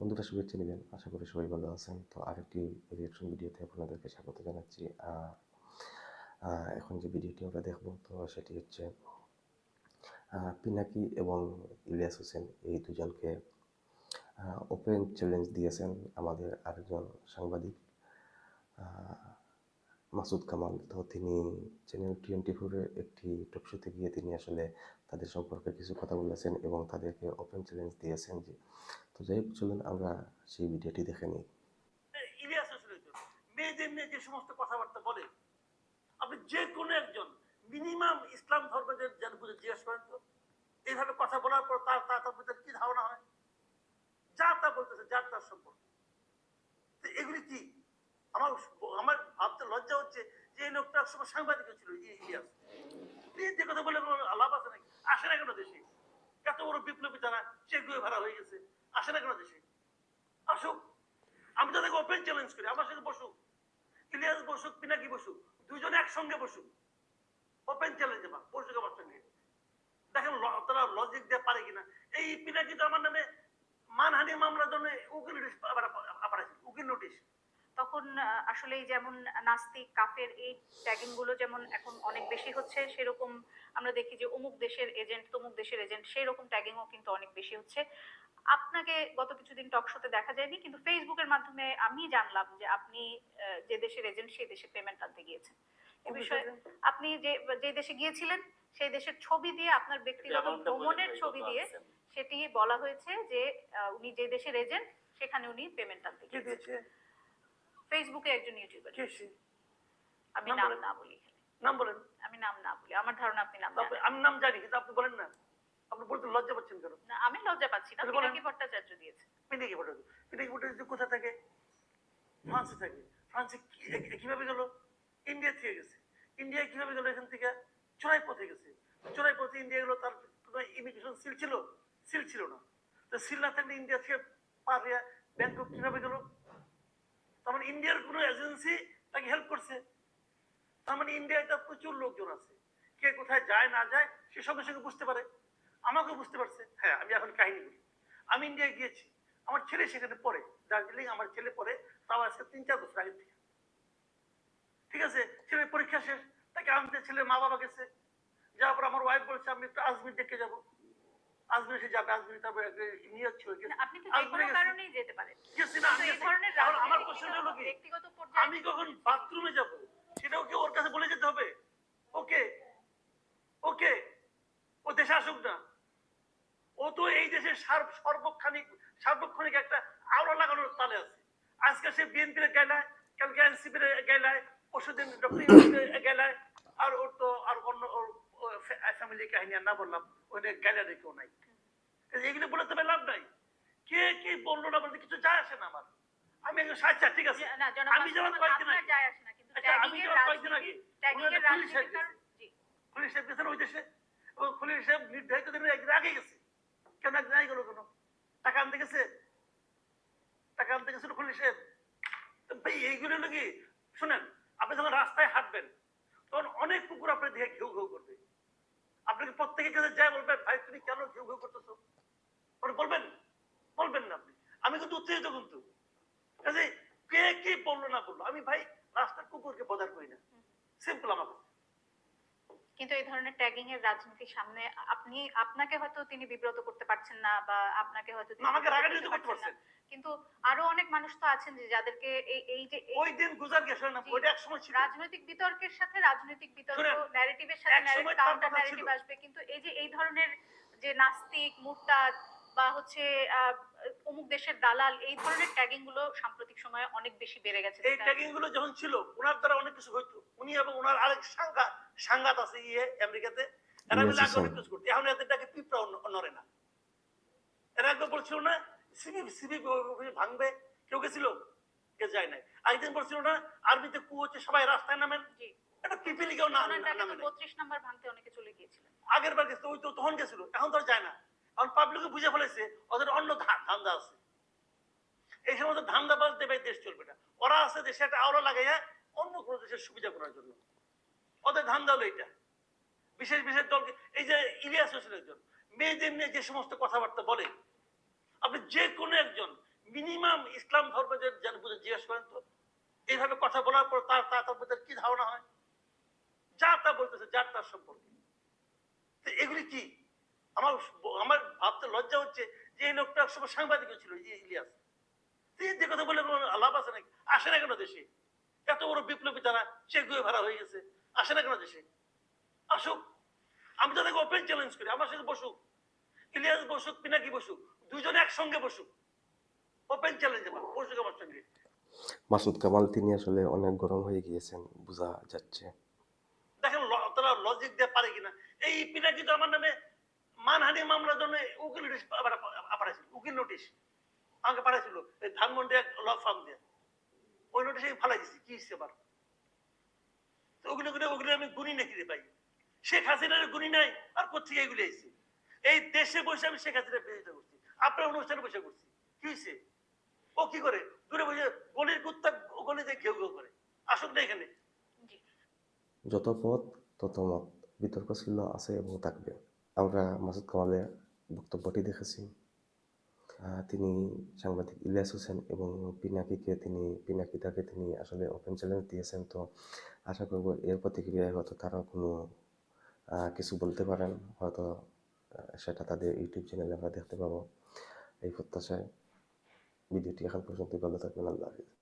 বন্ধুরা শুভেচ্ছা নেবেন আশা করি সবাই ভালো আছেন। তো আরেকটি রিয়াকশন ভিডিওতে আপনাদেরকে স্বাগত জানাচ্ছি। এখন যে ভিডিওটি আমরা দেখব, তো সেটি হচ্ছে পিনাকি এবং ইলিয়াস হোসেন এই দুজনকে ওপেন চ্যালেঞ্জ দিয়েছেন আমাদের আরেকজন সাংবাদিক। মাসুদ কামাল তো তিনি চ্যানেল টোয়েন্টি ফোরের একটি টক শোতে গিয়ে তিনি আসলে তাদের সম্পর্কে কিছু কথা বলেছেন এবং তাদেরকে ওপেন চ্যালেঞ্জ দিয়েছেন যে, তো যাই চলুন আমরা সেই ভিডিওটি দেখে নিই। মেয়েদের নিয়ে যে সমস্ত কথাবার্তা বলে, আপনি যে কোনো একজন মিনিমাম ইসলাম ধর্মের যেন বুঝে জিজ্ঞেস করেন তো, এইভাবে কথা বলার পর তার তার ভিতরে কি ধারণা হয়? যা তা বলতেছে, যার তার সম্পর্কে। এগুলি কি আমার আমার ভাবতে লজ্জা হচ্ছে যে এই লোকটা একসময় সাংবাদিক ছিল, ই- ইলিয়াস। যে কথা বলে লাভ আছে নাকি? আসে না কেন দেশে? এত বড় বিপ্লবী তারা চেকুয়ে ভাড়া হয়ে গেছে। আসে না কেন দেশে? আসুক। আমি তাদেরকে ওপেন চ্যালেঞ্জ করি, আমার সাথে বসুক। ইলিয়াস বসুক, পিনাকি বসুক দুজনে একসঙ্গে বসুক। ওপেন চ্যালেঞ্জ আমার বসুক আমার সঙ্গে। দেখেন তারা লজিক দিয়ে পারে কিনা? এই পিনাকি তো আমার নামে মানহানি মামলার জন্য উকিল নোটিশ পাঠাইছে, উকিল নোটিশ তখন আসলে যেমন নাস্তিক কাফের এই ট্যাগিংগুলো যেমন এখন অনেক বেশি হচ্ছে সেরকম আমরা দেখি যে অমুক দেশের এজেন্ট তমুক দেশের এজেন্ট সেই রকম ট্যাগিংও কিন্তু অনেক বেশি হচ্ছে। আপনাকে গত কিছুদিন টক শোতে দেখা যায়নি কিন্তু ফেসবুকের মাধ্যমে আমি জানলাম যে আপনি যে দেশের এজেন্ট সেই দেশে পেমেন্ট আনতে গিয়েছেন। এ বিষয়ে আপনি যে যে দেশে গিয়েছিলেন সেই দেশের ছবি দিয়ে আপনার ব্যক্তিগত ভ্রমণের ছবি দিয়ে সেটি বলা হয়েছে যে উনি যে দেশের এজেন্ট সেখানে উনি পেমেন্ট আনতে গিয়েছেন। ফেসবুকে একজন ইউটিউবার কে সে? আমি নাম না বলি নাম বলেন। আমি নাম না বলি আমার ধারণা আপনি নাম জানেন। আমি নাম জানি কিন্তু আপনি বলেন না। আপনি বলতে লজ্জা পাচ্ছেন কেন? না আমি লজ্জা পাচ্ছি না। পিনাকি ভট্টাচার্য দিয়েছে। পিনাকি ভট্টাচার্য। পিনাকি ভট্টাচার্য কোথায় থাকে? ফ্রান্সে থাকে। ফ্রান্সে কীভাবে গেল? ইন্ডিয়া থেকে গেছে। ইন্ডিয়া কীভাবে গেল? এখান থেকে চোরাই পথে গেছে। চোরাই পথে ইন্ডিয়া গেল তার ইমিগ্রেশন সিল ছিল? সিল ছিল না। তো সিল না থাকলে ইন্ডিয়া থেকে পার হয়ে ব্যাংকক কীভাবে গেল? তার মানে ইন্ডিয়ার কোনো এজেন্সি তাকে হেল্প করছে। তার মানে ইন্ডিয়ায় তার প্রচুর লোকজন আছে। কে কোথায় যায়, না যায়, সে সঙ্গে সঙ্গে বুঝতে পারে। আমাকেও বুঝতে পারছে। হ্যাঁ আমি এখন কাহিনী বলি। আমি ইন্ডিয়ায় গিয়েছি। আমার ছেলে সেখানে পড়ে। দার্জিলিং আমার ছেলে পড়ে। তাও আজকে তিন, চার বছর আগে থেকে। ঠিক আছে? ছেলের পরীক্ষা শেষ। তাকে আনতে ছেলের মা বাবা গেছে। যাওয়ার পর আমার ওয়াইফ বলছে, আমি একটু আজমির দেখে যাব। আজমির যাবে আজমির তারপরে নিয়ে ছিল না, আপনি তো যে কোনো কারণেই যেতে পারেন। কিন্তু এই ধরনের আমার কোশ্চেন হলো কি? ব্যক্তিগত পর্যায়ে আমি কখন বাথরুমে যাব? সেটাও কি ওর কাছে বলে যেতে হবে। ওকে ওকে ও দেশে আসুক না। ও তো এই দেশের সার- সর্বক্ষণিক সার্বক্ষণিক একটা আওড়া লাগানোর তালে আছে। আজকে সে বিএনপির গেলায় কালকে এনসিপির গেলায় পরশুদিন ডক্টর গেলায় আর ওর তো আর অন্য ওর ফ্যামিলি কাহিনী আর না বললাম ওইটা গ্যালারি কেউ নাই। এগুলো বলে তবে লাভ নাই। কে কি বলল না বলতে কিছু যায় আসে না আমার। আমি একজন আচ্ছা ঠিক আছে? আমি যেমন কয়েকদিন আগে- যায় আসে না কিন্তু আচ্ছা, আমি যেমন কয়েকদিন আগে পুলিশ সাহেব গেছেন ওই দেশে? এবং পুলিশ সাহেব নির্ধারিত দিনের একদিন আগে গেছে। কেন একদিন আগে গেল কেন? টাকা আনতে গেছে? টাকা আনতে গেছিল পুলিশ? সাহেব ভাই এইগুলো হলো কি শুনেন আপনি যখন রাস্তায় হাঁটবেন তখন অনেক কুকুর আপনি দেখে ঘেউ ঘেউ করবে। আপনাকে প্রত্যেকের কাছে যাই বলবেন, ভাই, তুমি কেন ঘেউ ঘেউ করতেছো? বলবেন বলবেন না আপনি। আমি কিন্তু উত্তেজিত কিন্তু। কে কি বলল না বলল? আমি ভাই, রাস্তার কুকুরকে বদার করি না। সিম্পল আমার। কিন্তু এই ধরনের ট্যাগিং এর রাজনীতির সামনে আপনি আপনাকে হয়তো তিনি বিব্রত করতে পারছেন না বা আপনাকে হয়তো আমাকে রাগান্বিত করতে পারছেন কিন্তু আরও অনেক মানুষ তো আছেন যে যাদেরকে এই এই যে ওই দিন গুজার গেছে না। ওইটা এক সময় ছিল। রাজনৈতিক বিতর্কের সাথে রাজনৈতিক বিতর্ক ন্যারেটিভের সাথে তার কাউন্টার ন্যারেটিভ আসবে। কিন্তু এই যে এই ধরনের যে নাস্তিক মুরতাদ বা হচ্ছে আহ, অমুক দেশের দালাল এই ধরনের ট্যাগিংগুলো সাম্প্রতিক সময়ে অনেক বেশি বেড়ে গেছে এই ট্যাগিংগুলো যখন ছিল ওনার দ্বারা অনেক কিছু হইতো। উনি এবং ওনার আরেক সাংঘাত সাংঘাত আছে ইয়ে আমেরিকাতে এরা মিলে আগে অনেক কিছু করতো। এখন এদেরটাকে পিঁপড়া ন- নড়ে না। এরা একবার বলছিল না সিবি সিবি ভাঙবে কেউ গেছিল? কে যায় নাই। একদিন বলছিল না আরবিতে কু হচ্ছে সবাই রাস্তায় নামেন। জি। এটা পিপিলি কেউ না নামে নাই। বত্রিশ নাম্বার ভাঙতে অনেকে চলে গিয়েছিলেন। আগের বার গেছিল ওই তো তখন গেছিল এখন তো যায় না। বুঝে ফেলেছে, ওদের অন্য ধান্দা আছে। এই সমস্ত ধান্দাবাজ দেবে দেশ চলবে না। ওরা আছে দেশে একটা আওড়া লাগাইয়া অন্য কোনো দেশের সুবিধা করার জন্য। ওদের ধান্দা হলো এটা। বিশেষ বিশেষ দলকে এই যে ইলিয়াস হোসেন একজন, মেয়েদের নিয়ে যে সমস্ত কথাবার্তা বলে, আপনি যে কোনো একজন, মিনিমাম ইসলাম ধর্মের যেন বুঝে জিজ্ঞেস করেন তো, এইভাবে কথা বলার পর তার তার তার কি ধারণা হয়? যা তা বলতেছে, যার তার সম্পর্কে। এগুলি কি? আমার আমার ভাবতে লজ্জা হচ্ছে যে এই লোকটা একসময় সাংবাদিক ছিল এই ইলিয়াস। যে কথা বলে কোনো লাভ আছে নাকি? আসে না কেন দেশে? এত বড় বিপ্লবী তারা সে গুয়ে ভাড়া হয়ে গেছে। আসে না কেন দেশে? আসুক। আমি তাদেরকে ওপেন চ্যালেঞ্জ করি আমার সাথে বসুক। ইলিয়াস বসুক পিনাকি বসুক দুইজনে একসঙ্গে বসুক। ওপেন চ্যালেঞ্জ বসুক আমার সঙ্গে। মাসুদ কামাল তিনি আসলে অনেক গরম হয়ে গিয়েছেন বোঝা যাচ্ছে। দেখেন তারা লজিক দিয়ে পারে কিনা? এই পিনাকি তো আমার নামে মানহানি মামলার জন্য উকিল নোটিশ পাঠাইছিল উকিল নোটিশ আমাকে পাঠাইছিল এই ধানমন্ডি এক ল ফার্ম দিয়ে। ওই নোটিশে আমি ফালাই দিছি কি হিসেবে আবার? তো ওগুলো ওগুলো ওগুলো আমি গুনি নাকি রে পাই শেখ হাসিনার গুনি নাই আর কোথেকে এগুলো আইছে এই দেশে বসে আমি শেখ হাসিনার বিরোধিতা করছি আপনার অনুষ্ঠানে বসে করছি কি হয়েছে ও কি করে? দূরে বসে গলির কুত্তা গলিতে ঘেউ ঘেউ করে। আসুক না এখানে। জি। যত পথ তত মত। বিতর্ক ছিল আছে এবং থাকবে। আমরা মাসুদ কামালের বক্তব্যটি দেখেছি। তিনি সাংবাদিক ইলিয়াস হোসেন এবং পিনাকিকে তিনি পিনাকি তাকে তিনি আসলে ওপেন চ্যালেঞ্জ দিয়েছেন। তো আশা করব এর প্রতিক্রিয়ায় হয়তো তারা কোনো কিছু বলতে পারেন। হয়তো সেটা তাদের ইউটিউব চ্যানেলে আমরা দেখতে পাবো। এই প্রত্যাশায় ভিডিওটি এখন পর্যন্ত ভালো থাকবেন। আল্লাহ হাফিজ।